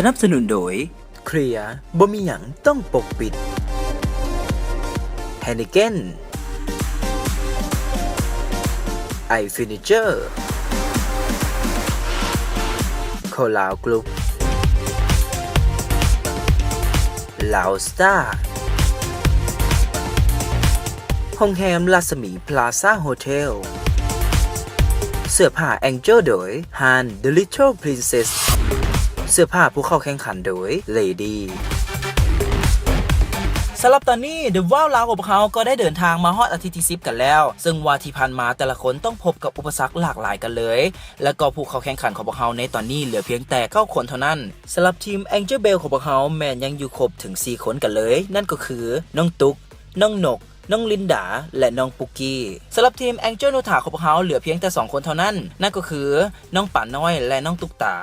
สนับสนุนโดย เคลียร์บ่มีหยังต้องปกปิด h ฮน n เ g นไอฟินิเจอร์โคลาวกรุ๊ปลาวสตาร์โรงแรมลาสมีพลาซ่าโฮเทล เสื้อผ้าแองเจิลโดย Han The Little Princess เสื้อผ้าผู้เข้าแข่งขันโดย Lady สำหรับตอนนี้ The Wow ลาวของเขาก็ได้เดินทางมาฮอดอาทิตย์ที่10กันแล้ว ซึ่งว่าที่ผ่านมาแต่ละคนต้องพบกับอุปสรรคหลากหลายกันเลย แล้วก็ผู้เข้าแข่งขันของพวกเขาในตอนนี้เหลือเพียงแต่9คนเท่านั้นสำหรับทีม Angel Bell ของพวกเขาแมนยังอยู่ครบถึง 4 คนกันเลย นั่นก็คือ น้องตุ๊ก น้องนก น้องลินดา และน้องปุกกี้สำหรับทีม Angel n o t a ของพวกเขาเหลือเพียงแต่ 2 คนเท่านั้น นั่นก็คือน้องป่าน้อยและน้องตุกตา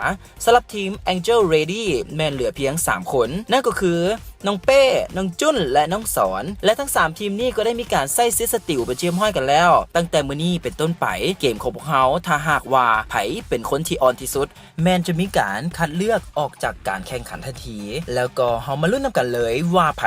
สำหรับทีม Angel Ready แมนเหลือเพียง 3 คน นั่นก็คือน้องเป้ น้องจุ้น และน้องสอน และทั้ง 3 ทีมนี้ก็ได้มีการใส่ซิสติวไปเจียมห้อยกันแล้ว ตั้งแต่มือนี้เป็นต้นไปเกมของพวกเขาถ้าหากว่าไผเป็นคนที่ออนที่สุดแมนจะมีการคัดเลือกออกจากการแข่งขันทันที แล้วก็เฮามาลุ้นนำกันเลยว่าไผ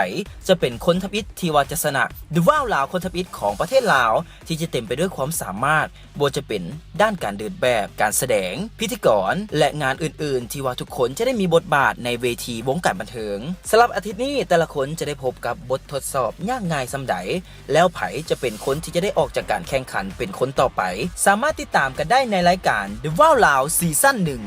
จะเป็นคนทัพอิฐที่ว่าจะชนะหรือว่าลาวคนทัพอิฐของประเทศลาว ที่จะเต็มไปด้วยความสามารถบวจะเป็นด้านการเดินแบบการแสดง พิธีกร และงานอื่น ๆ ที่ว่าทุกคนจะได้มีบทบาทในเวทีวงการบันเทิงสำหรับอาทิตย์นี้แต่ละคนจะได้พบกับบททดสอบยากง่ายสำใด แล้วไผจะเป็นคนที่จะได้ออกจากการแข่งขันเป็นคนต่อไป สามารถติดตามกันได้ในรายการ The Wow ลาวซีซั่นหนึ่ง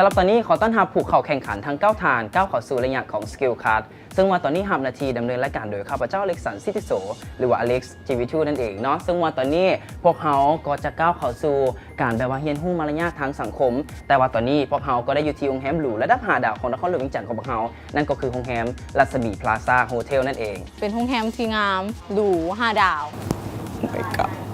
ำหรับตอนนี้ขอต้อนรับผู้เข้าแข่งขันทั้ง9ทาน9เข้าสู่ระยะของ Skill Card ซึ่งว่าตอนนี้หับนาทีดำเนินรายการโดยข้าพเจ้าเล็กสันซิติโซหรือว่าอเล็กซ์จีวิทูนั่นเองเนาะซึ่งว่าตอนนี้พวกเขาก็จะก้าวเข้าสู่การแบบว่าเฮียนหู้มารยาททางสังคม แต่ว่าตอนนี้พวกเขาก็ได้อยู่ที่โรงแรมหรูระดับหาดาวของนครหลวงเวียงจันทร์ของพวกเขานั่นก็คือโรงแรมรัศมีพลาซ่าโฮเทลนั่นเอง เป็นโรงแรมที่งามหรูห้าดาวไปกับ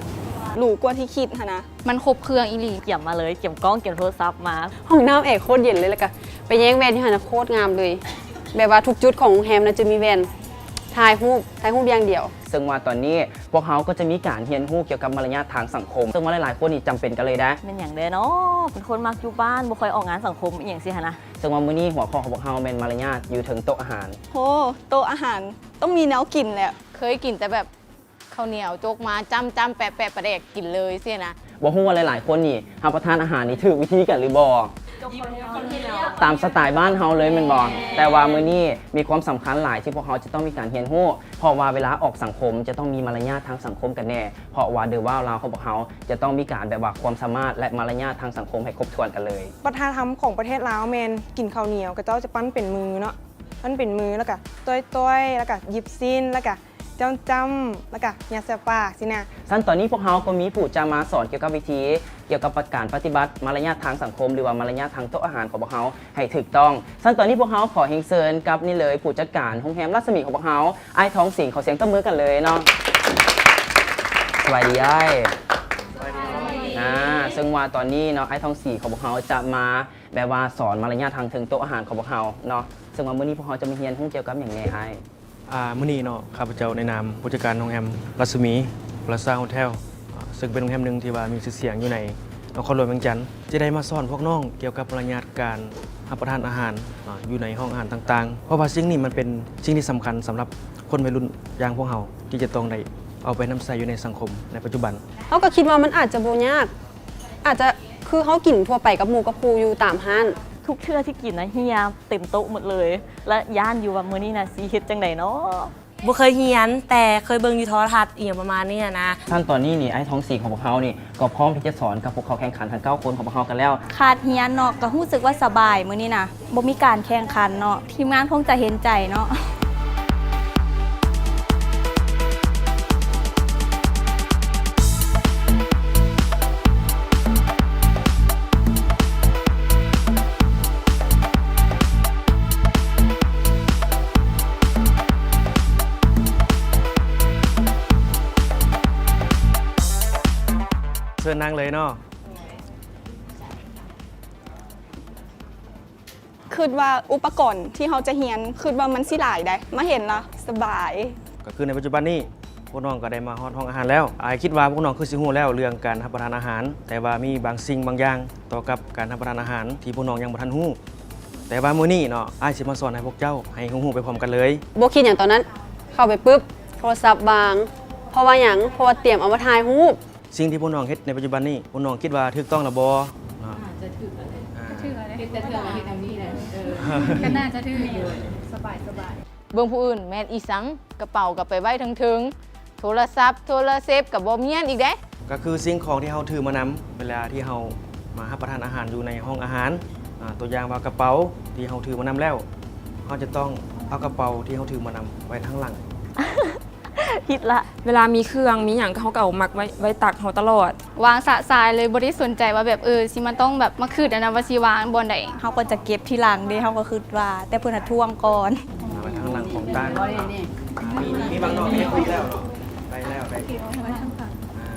หรูกว่าที่คิดค่ะนะ มันครบเครื่องอีหลีเกี่ยมมาเลยเกี่ยมกล้องเกี่ยมโทรศัพท์มา ห้องน้ำเอกโคตรเย็นเลยแล้วก็ไปแย่งแวนที่หันนะโคตรงามเลย แบบว่าทุกจุดของโรงแรมนะจะมีแวนถ่ายรูปถ่ายรูปอย่างเดียว ซึ่งว่าตอนนี้พวกเขาก็จะมีการเฮียนหู้เกี่ยวกับมารยาททางสังคม ซึ่งว่าหลายๆคนนี่จำเป็นกันเลยนะ เป็นอย่างเด้อเนาะเป็นคนมักอยู่บ้านบ่ค่อยออกงานสังคมอหย่างสิฮะนะ ซึ่งว่ามื้อนี้หัวข้อของพวกเขาเป็นมารยาทอยู่ถึงโต๊ะอาหาร โหโต๊ะอาหารต้องมีแนวกินแหละ เคยกินแต่แบบ ข้าวเหนียวโจกมาจ้ำจ้ำแปะแปะประเดกกินเลยเสียนะว่าฮู้ว่าหลายๆ คนนี่รับประทานอาหารนี่ถูกวิธีกันหรือบ่ตามสไตล์บ้านเฮาเลยแมันบ่แต่ว่ามื้อนี้มีความสำคัญหลายที่พวกเขาจะต้องมีการเรียนรู้เพราะว่าเวลาออกสังคมจะต้องมีมารยาททางสังคมกันแน่ เพราะว่าเดอว่าลาวของพวกเขาจะต้องมีการแบบว่าความสามารถและมารยาททางสังคมให้ครบถ้วนกันเลยวัฒนธรรมของประเทศลาวแมนกินข้าวเหนียวก็เจ้าจะปั้นเป็นมือเนาะปั้นเป็นมือแล้วก็ต้อยต้อยๆแล้วก็หยิบซิ้นแล้วก็ จ้ำจ้ำๆแล้วก็ยาเสปากสินะสั้นตอนนี้พวกเขาก็มีผู้จะมาสอนเกี่ยวกับวิธี เกี่ยวกับการปฏิบัติมารยาททางสังคม หรือว่ามารยาททางโต๊ะอาหารของพวกเขาให้ถูกต้อง สั้นตอนนี้พวกเขาขอเฮงเซินกับนี่เลยผู้จัดการโรงแรมรัศมีของพวกเขาไอ้ายท้องสิงขอเสียงต้มือกันเลยเนาะสวัสดีไอ้อ่าซึ่งว่าตอนนี้เนาะไอ้ท้องสีของพวกเขาจะมาแบบว่าสอนมารยาททางถึงโต๊ะอาหารของพวกเขาเนาะซึ่งว่ามื้อนี้พวกเขาจะมาเรียนรู้เกี่ยวกับอย่างไรไอ้าย อ่ามื่อนี้เนาะข้าพเจ้าในนามผู้จัดการโรงแรมรัศมีพลาซ่าโฮเทลซึ่งเป็นโรงแรมหนึ่งที่ว่ามีชื่อเสียงอยู่ในนครหลวงเวียงจันทร์จะได้มาสอนพวกน้องเกี่ยวกับมารยาทการรับประทานอาหารอ่าอยู่ในห้องอาหารต่างๆ เพราะว่าสิ่งนี้มันเป็นสิ่งที่สำคัญสำหรับคนวัยรุ่นอย่างพวกเราที่จะต้องได้เอาไปนำใช้อยู่ในสังคมในปัจจุบัน เขาก็คิดว่ามันอาจจะโบยาก อาจจะคือเขากินทั่วไปกับหมูกับครูอยู่ตามห้าน ทุกเทื่อที่กินนะเฮียเต็มโต๊ะหมดเลย และย่านอยู่ว่ามื้อนี้นะสีเฮ็ดจังไดเนาะบ่เคยเฮียน แต่เคยเบิ่งอยู่โทรทัศน์อีกอย่างประมาณนี้นะขั้นตอนนี้นี่ไอ้ท้องสีของพวกเขานี่ก็พร้อมที่จะสอนกับพวกเขาแข่งขันทั้งเก้าคนของพวกเขากันแล้ว ขาดเฮียนเนาะก็รู้สึกว่าสบายมื้อนี้นะบ่มีการแข่งขันเนาะทีมงานคงจะเห็นใจเนาะ ชิญนั่งเลยเนาะคิดว่าอุปกรณ์ที่เขาจะเฮียนคิดว่ามันสิหลายได้ มาเห็นละสบาย ก็คือในปัจจุบันนี้พวกน้องก็ได้มาฮอดห้องอาหารแล้วอายคิดว่าพวกน้องคือสิฮู้แล้วเรื่องการรับประทานอาหาร แต่ว่ามีบางสิ่งบางอย่างต่อกับการรับประทานอาหาร ที่พวกน้องยังบ่ทันฮู้แต่ว่ามื้อนี้เนาะอายสิมาสอนให้พวกเจ้าให้ฮู้ๆไปพร้อมกันเลยโบคิดอย่างตอนนั้น เข้าไปปุ๊บโทรศัพท์บาง เพราะว่าอย่างเพราะว่าเตรียมเอามาถ่ายรูป สิ่งที่พวกน้องเฮ็ดในปัจจุบันนี้พวกน้องคิดว่าถูกต้องหรือบ่เนาะจะถูกอะไรถูกอะไรแต่เถื่อนเฮ็ดอันนี้แหละเออก็น่าจะถูกอยู่เบิ่งผู้อื่นแม่นอีสังกระเป๋ากับไปไว้ทั้งถึงโทรศัพท์โทรเซฟกับบ่เมียนอีกเด้ ก็คือสิ่งของที่เฮาถือมานำเวลาที่เฮามารับประทานอาหารอยู่ในห้องอาหารอ่าตัวอย่างว่ากระเป๋าที่เฮาถือมานำแล้วเฮาจะต้องเอากระเป๋าที่เฮาถือมานำไว้ทางหลัง ฮิตละ เวลามีเครื่องมีอย่างเขาก็เอามักไว้ไว้ตักเขาตลอด วางสะสายเลยบริสนใจว่าแบบเออสิมันต้องแบบมาคืดอันนั้นว่าสิวางบนใดเขาก็จะเก็บที่หลังเด้เขาก็คิดว่า แต่เพิ่นหัดท่วงก่อนเอาไว้ทางหลังของตาเนาะมีมีบางน้องที่ยังคุยแล้วเนาะไปแล้วไปอ่า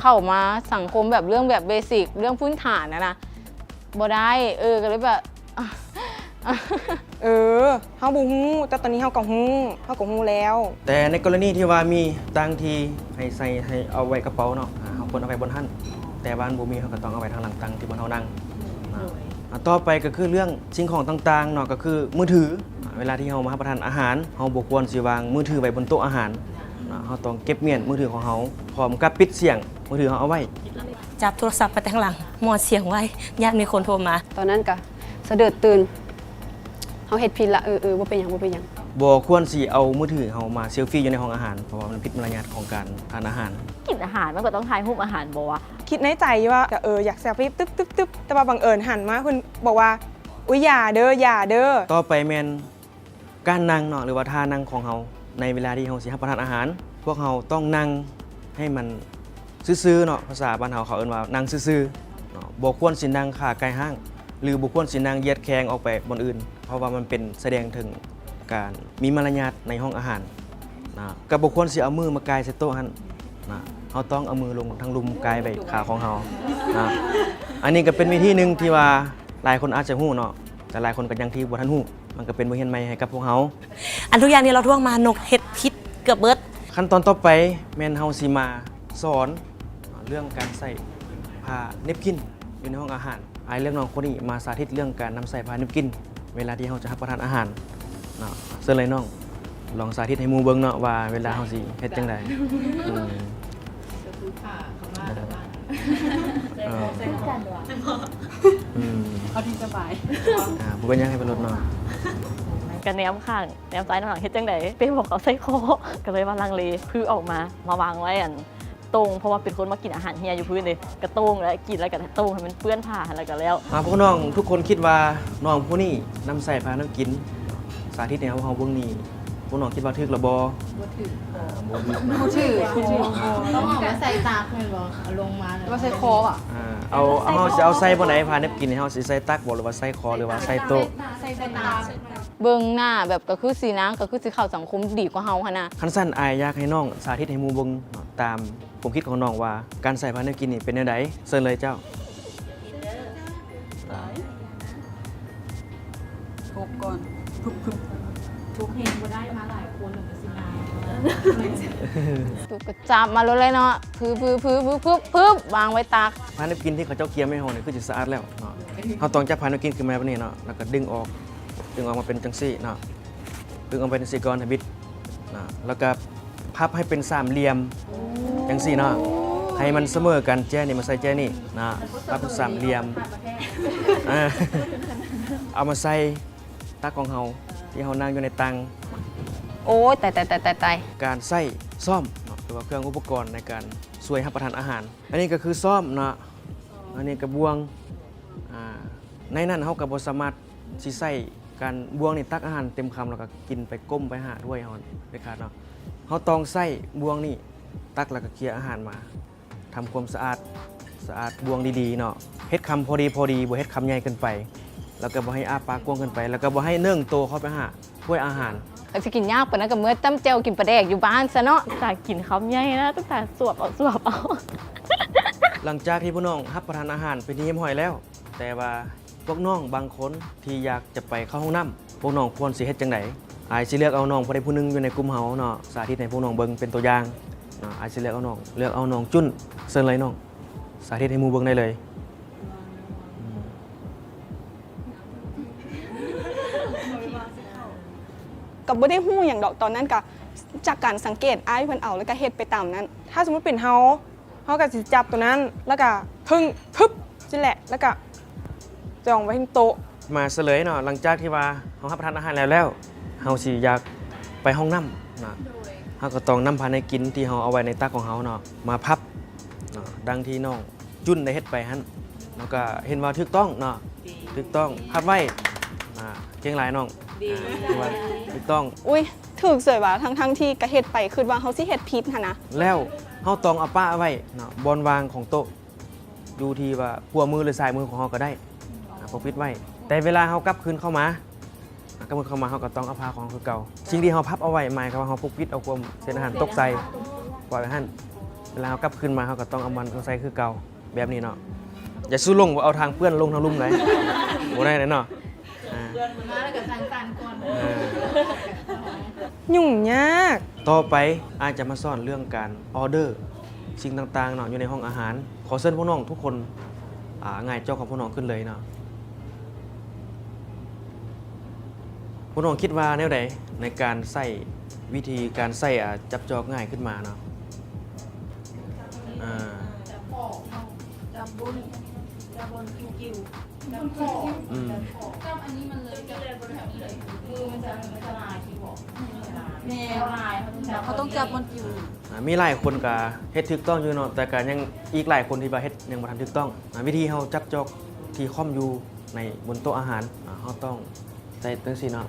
เข้ามาสังคมแบบเรื่องแบบเบสิกเรื่องพื้นฐานนะนะบ่ได้เออก็เลยแบบ เออเฮาบ่ฮู้แต่ตอนนี้เฮาก็ฮู้เฮาก็ฮู้แล้ว แต่ในกรณีที่ว่ามีตังที่ให้ใส่ให้เอาไว้กระเป๋าเนาะอ่าเฮาควรเอาไว้บนหั้นแต่บ้านบ่มีเฮาก็ต้องเอาไว้ทางหลังตังที่บนเฮานั่งอ่าอ่าต่อไปก็คือเรื่องสิ่งของต่างๆเนาะก็คือมือถืออ่าเวลาที่เฮามารับประทานอาหารเฮาบ่ควรสิวางมือถือไว้บนโต๊ะอาหารอ่าเฮาต้องเก็บเมียนมือถือของเฮาพร้อมกับปิดเสียงมือถือเฮาเอาไว้ จับโทรศัพท์ไปแต่ข้างหลังหมอดเสียงไว้ญาติมีคนโทรมา ตอนนั้นก็สะเดือดตื่น เขาเฮ็ดผิดละเออเออว่าเป็นอย่างว่าเป็นอย่างบ่ควรสิเอามือถือเฮามาเซลฟี่อยู่ในห้องอาหาร เพราะว่ามันผิดมารยาทของการทานอาหาร กินอาหารมันก็ต้องถ่ายรูปอาหารบ่วะคิดในใจว่าเอออยากแซลฟี่ตึ๊บตึ๊บตึ๊บแต่ว่าบังเอิญหันมาเพิ่นบอกว่า อุ้ยอย่าเด้ออย่าเด้อต่อไปแม่นการนั่งเนาะหรือว่าท่านั่งของเฮาในเวลาที่เฮาสิรับประทานอาหาร พวกเฮาต้องนั่งให้มันซื่อๆเนาะภาษาบ้านเฮาเขาเอิ้นว่านั่งซื่อๆเนาะบ่ควรสินั่งขาไกลห้าง หรือบ่ควรสินั่งเหยียดแข้งออกไปบนอื่น เพราะว่ามันเป็นแสดงถึงการมีมารยาทในห้องอาหารนะก็บ่ควรสิเอามือมากายใส่โต๊ะหั่นนะเฮาต้องเอามือลงทางลุมกายไปขาของเฮานะอันนี้ก็เป็นวิธีหนึงที่ว่าหลายคนอาจจะฮู้เนาะแต่หลายคนก็ยังที่บ่ทันฮู้มันก็เป็นบทเรียนใหม่ให้กับพวกเฮาอันทุกอย่างนี้เราท่วงมานกเฮ็ดพิษเกือบเบิด ขั้นตอนต่อไปแม่นเฮาสิมาสอนเรื่องการใส่ผ้าเนปกินอยู่ในห้องอาหารอายเรื่องน้องคนนี้มาสาธิตเรื่องการนำใส่ผ้าเนปกิน เวลาที่เฮาจะรับประทานอาหารเนาะเชิญเลยน้อง ลองสาธิตให้หมู่เบิ่งเนาะว่าเวลาเฮาสิเฮ็ดจังไดอืมเอออืมเอาที่สบายอ่าบ่เป็นหยังให้เป็นรถเนาะกันแนมข้างแนมซ้ายแนมหลังเฮ็ดจังไดเป้บอกเอาใส่คอก็เลยว่าลังเลคือออกมามาวางไว้อัน ตรงเพราะว่าเป็นคนมากินอาหารเฮียอยู่พื้นเลยกระโต้งแล้วกินแล้วก็โต้งให้มันเปื้อนผ้าแล้วก็แล้วอ่าพวกน้องทุกคนคิดว่าน้องผู้นี้นำใส่ผ้าน้ำกิน สาธิตให้เฮาเฮาเบิ่งนี่พวกน้องคิดว่าถึกหรือบ่บ่ถึกอ่าบ่ถึกเนาะชื่อต้องเอามาใส่ตาเพื่อนบอกเอาลงมาว่าใส่คออะอ่าเอาเอาเฮาสิเอาใส่บ่ไหนผ้าเนบกินเฮาสิใส่ตักบ่หรือว่าใส่คอหรือว่าใส่โต๊ะ เบิ่งหน้าแบบก็คือสีนะก็คือสิเข้าสังคมดีกว่าเฮาหั่นนะคันสั้นอายอยากให้น้อง สาธิตให้หมู่เบิ่งเนาะตามผมคิดของน้องว่า การใส่ผ้าเนบกินนี่เป็นแนวใดเชิญเลยเจ้าถูกกระจับมาเลยเลยเนาะพื้พื้พื้พื้พื้พื้วางไว้ตักผ้าเนบกินที่เขาเจ้าเกียร์ไม่เฮานี่คือสิสะอาดแล้วเนาะเฮาต้องจับผ้าเนบกินขึ้นมาแบบนี้เนาะแล้วก็ดึงออก ดึงออกมาเป็นจังซี่เนาะดึงออกมาเป็นสี่ก้อนให้บิดเนาะแล้วก็พับให้เป็นสามเหลี่ยมจังซี่เนาะให้มันเสมอกันแจ้นี่มาใส่แจ้นี่นะพับเป็นสามเหลี่ยมอ่าเอามาใส่ตักของเฮาที่เฮานั่งอยู่ในตังโอ้ยตายตายตายตายตายการใส่ซ่อมเนาะหรือว่าเครื่องอุปกรณ์ในการช่วยรับประทานอาหาร อันนี้ก็คือซ่อมเนาะอันนี้กระบวงอ่าในนั้นเขากับบสามารถสิใส่ การบวงนี่ตักอาหารเต็มคำแล้วก็กินไปก้มไปหาด้วยเขาเด็ดขาดเนาะเขาต้องใส่บวงนี่ตักแล้วก็เคลียร์อาหารมาทำความสะอาดสะอาดบวงดีๆเนาะเฮ็ดคำพอดีพอดีบ่เฮ็ดคำใหญ่เกินไป แล้วก็บ่ให้อ้าปากกว้างเกินไป แล้วก็บ่ให้เนื่องโตเข้าไปหาถ้วยอาหารก็สิกินยากปานนั้นก็เมื่อตั้มเจวกินปลาแดกอยู่บ้านซะเนาะจากกินคำใหญ่นะตั้งแต่สวบเอาสวบเอาหลังจากที่พวกน้องรับประทานอาหารเป็นที่เรียบร้อยแล้ว แต่ว่า พวกน้องบางคนที่อยากจะไปเข้าห้องน้ำพวกน้องควรสิเฮ็ดจังไดอายสิเลือกเอาน้องผู้ใดผู้หนึงอยู่ในกลุ่มเฮาเนาะสาธิตให้พวกน้องเบิ่งเป็นตัวอย่างเนาะอายสิเลือกเอาน้องเลือกเอาน้องจุ้นเซินเลยน้อง สาธิตให้หมู่เบิ่งได้เลยกับบ่ได้ฮู้อย่างดอกตอนนั้นก็จากการสังเกตอ้ายเพิ่นเอาแล้วก็เฮ็ดไปตามนั้น ถ้าสมมติเป็นเฮาเฮาก็สิจับตัวนั้นแล้วก็ทึ่งทึบจิแหละแล้วก็ จองไว้ที่โต๊ะมาเฉลยเนาะหลังจากที่ว่าเฮารับประทานอาหารแล้วแล้วเฮาสิอยากไปห้องน้ำเนาะเฮาก็ต้องนำภายในกินที่เฮาเอาไว้ในตักของเฮาเนาะมาพับเนาะดังที่น้องจุนได้เฮ็ดไปหั่นแล้วก็เห็นว่าถูกต้องเนาะถูกต้องพับไว้อ่าเก่งหลายน้องอ่าเห็นว่าถูกต้องอุ้ยถูกเสยว่าทั้งๆที่ก็เฮ็ดไปคิดว่าเฮาสิเฮ็ดผิดหั่นนะแล้วเฮาต้องเอาป้าไว้เนาะบอนวางของโต๊ะอยู่ที่ว่าขัวมือหรือสายมือของเฮาก็ได้ อ่าปกปิดไว้ แต่เวลาเฮากลับคืนเข้ามาอะกลับคืนเข้ามาเฮาก็ต้องเอาผ้าของคือเก่าสิ่งที่เฮาพับเอาไว้หมายความว่าเฮาปกปิดเอาความเศษอาหารตกใส่ปล่อยไว้หั่นเวลาเฮากลับคืนมาเฮาก็ต้องเอามันใส่คือเก่าแบบนี้เนาะอย่าสู้ลงว่าเอาทางเปื้อนลงทางลุ่มไหนบ่ได้เลยเนาะอ่าอ่ายุ่งยาก ต่อไปอาจจะมาสอนเรื่องการออเดอร์ สิ่งต่างๆเนาะอยู่ในห้องอาหาร ขอเชิญพวกน้องทุกคนอ่าง่ายเจ้าของพวกน้องขึ้นเลยเนาะ คุณน้องคิดว่าแนวใดในการใส่วิธีการใส่อ่จับจอกง่ายขึ้นมาเนาะอ่าจับปอกจับบนจับบนคิวคิวจับปอกจับอกจับอันนี้มันเลยจับเลยบนแบบนี้เลยมือมันจะมันจะลายคิวบอกแนวลายเขาต้องจับบนคิวมีหลายคนกับเฮ็ดทึกต้องอยู่เนาะแต่ก็ยังอีกหลายคนที่ว่าเฮ็ดยังบ่ทันถูกต้องวิธีเฮาจับจอกที่ค่อมอยู่ในบนโต๊ะอาหารอ่าเฮาต้องใส่จังซี่เนาะ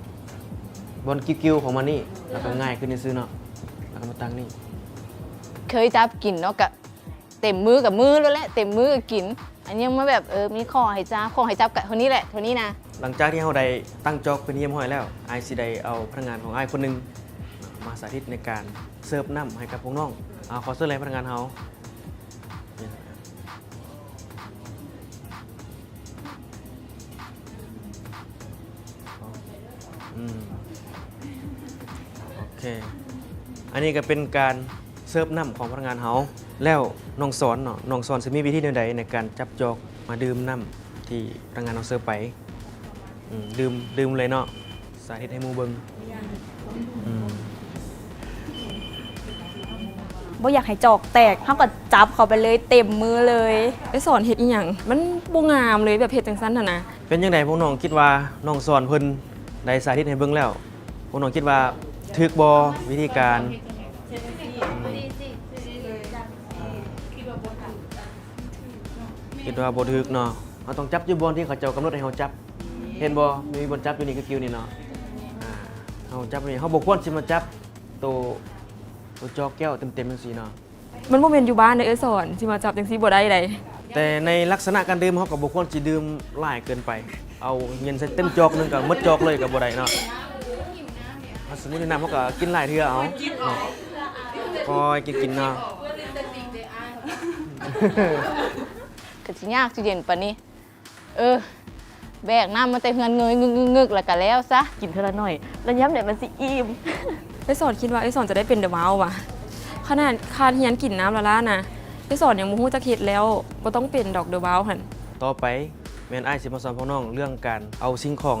บนกิ้วๆของมันนี่แล้วก็ง่ายขึ้นซื่อๆเนาะแล้วก็มาตั้งนี่เคยจับกินเนาะกะเต็มมือกับมือแล้วแหละเต็มมือกับกิน อันยังมาแบบเออมีข้อให้จับข้อให้จับกับคนนี้แหละคนนี้นะหลังจากที่เฮาได้ตั้งจอกเป็นที่เรียบร้อยแล้วอายสิได้เอาพนักงานของอายคนหนึงมาสาธิตในการเสิร์ฟน้ำให้กับพวกน้องเอาขอเสิร์ฟเลยพนักงานเฮาอืมโอ เค อันนี้ก็เป็นการเสิร์ฟน้ำของพนักงานเฮาแล้วน้องสอนเนาะน้องสอนสิมีวิธีใดๆในการจับจอกมาดื่มน้ำที่พนักงานเราเสิร์ฟไปอืมดื่มดื่มเลยเนาะสาธิตให้หมูเบิงอืมบ่อยากให้จอกแตกเขาก็จับเขาไปเลยเต็มมือเลยไปสอนเฮ็ดอีหยังมันบ่งามเลยแบบเฮ็ดจังซั่นน่ะนะเป็นยังไงพวกน้องคิดว่าน้องสอนเพิ่นได้สาธิตให้เบิ่งแล้วพวกน้องคิดว่า ถึกบ่วิธีการ คิดว่าบ่ถึกเนาะเราต้องจับอยู่บนที่เขาเจ้ากำหนดให้เราจับ เห็นบ่มีบนจับอยู่นี่คือคิวนี่เนาะอ่าเฮาจับนี่เฮาบ่ควรสิมาจับตัวตัวจอกแก้วเต็มๆจังซี่เนาะมันบ่แม่นอยู่บ้านเด้อเอ้ยสอนสิมาจับจังซี่บ่ได้ไดแต่ในลักษณะการดื่มเขากับบุคคลจีดื่มหลายเกินไป เอาเงินใส่เต็มจอกหนึงกับมดจอกเลยกับบ่ได้เนาะ เอาสมมุติในน้ำเขาก็กินหลายเทื่อเอาเนาะคอยกินกินเนาะก็สิยากสิเย็นปานนี้เออ แบกน้ำมาแต่เฮือนเงยงึกงึกๆแล้วก็แล้วซะกินเท่าละหน่อย แล้วย้ำเนี่ยมันสิอิ่มไอ้สอนคิดว่าไอ้สอนจะได้เป็นเดอะว้าวว่ะขนาดคาดเฮียนกินน้ำละล่านะไอ้สอนยังบ่ฮู้จักเฮ็ดแล้วบ่ต้องเป็นดอกเดอะว้าวหั่นต่อไปแม่นอ้ายสิมาสอนพวกน้องเรื่องการเอาสิ่งของ